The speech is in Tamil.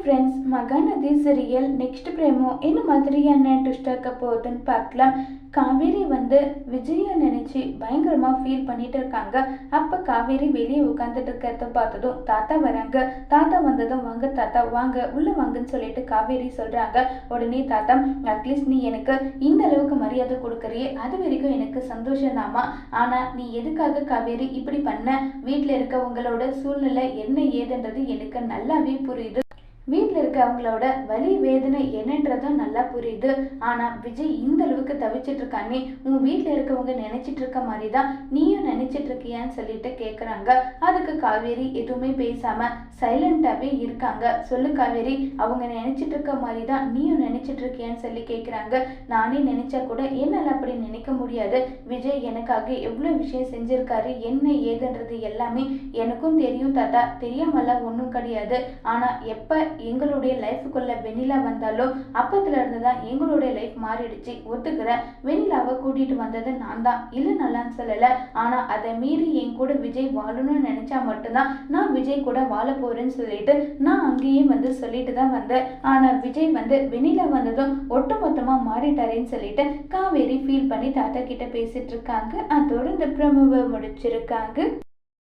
Friends Mahanadi serial next promo என்ன மாதிரியான ட்விஸ்ட் இருக்க போகுதுன்னு பார்க்கலாம் காவேரி வந்து விஜயை நினச்சி பயங்கரமாக ஃபீல் பண்ணிட்டு இருக்காங்க அப்போ காவேரி வெளியே உட்காந்துட்டு இருக்கிறத பார்த்ததும் தாத்தா வராங்க தாத்தா வந்ததும் வாங்க தாத்தா வாங்க உள்ள வாங்கன்னு சொல்லிட்டு காவேரி சொல்கிறாங்க உடனே தாத்தா அட்லீஸ்ட் நீ எனக்கு இந்த அளவுக்கு மரியாதை கொடுக்குறியே அது வரைக்கும் எனக்கு சந்தோஷம் தாமா ஆனால் நீ எதுக்காக காவேரி இப்படி பண்ண? வீட்டில் இருக்கவங்களோட சூழ்நிலை என்ன ஏதுன்றது எனக்கு நல்லாவே புரியுது. வீட்டில் இருக்கவங்களோட வலி வேதனை என்னன்றதும் நல்லா புரியுது. ஆனால் விஜய் இந்த அளவுக்கு தவிச்சிட்டு இருக்கானே உன் வீட்டில் இருக்கவங்க நினைச்சிட்டு இருக்க மாதிரி தான் நீயும் நினைச்சிட்டு இருக்கியான்னு சொல்லிட்டு கேட்குறாங்க அதுக்கு காவேரி எதுவுமே பேசாம சைலண்டாகவே இருக்காங்க. சொல்லு காவேரி அவங்க நினைச்சிட்டு இருக்க மாதிரி தான் நீயும் நினைச்சிட்டு இருக்கியான்னு சொல்லி கேட்குறாங்க நானே நினைச்சா கூட என்னால் அப்படி நினைக்க முடியாது. விஜய் எனக்காக எவ்வளோ விஷயம் செஞ்சிருக்காரு என்ன ஏதுன்றது எல்லாமே எனக்கும் தெரியும் தாத்தா. தெரியாமலாம் ஒன்றும் கிடையாது. ஆனால் எப்போ எங்களுடைய லைஃபுக்குள்ளே வெண்ணிலா வந்தாலோ அப்பத்துல இருந்து தான் எங்களுடைய லைஃப் மாறிடுச்சு. ஒத்துக்கிறேன். வெண்ணிலாவை கூட்டிட்டு வந்தது நான் தான் இல்லை நல்லான்னு சொல்லலை. ஆனால் அதை மீறி என் கூட விஜய் வாழணும்னு நினைச்சா மட்டும்தான் நான் விஜய் கூட வாழ போறேன்னு சொல்லிட்டு நான் அங்கேயே வந்து சொல்லிட்டு தான் வந்தேன். ஆனால் விஜய் வந்து வெண்ணிலா வந்ததும் ஒட்டுமொத்தமாக மாறிட்டாரேன்னு சொல்லிட்டு காவேரி ஃபீல் பண்ணி தாத்தா கிட்ட பேசிட்டு இருக்காங்க. அதோட இந்த பிரமுவை முடிச்சிருக்காங்க.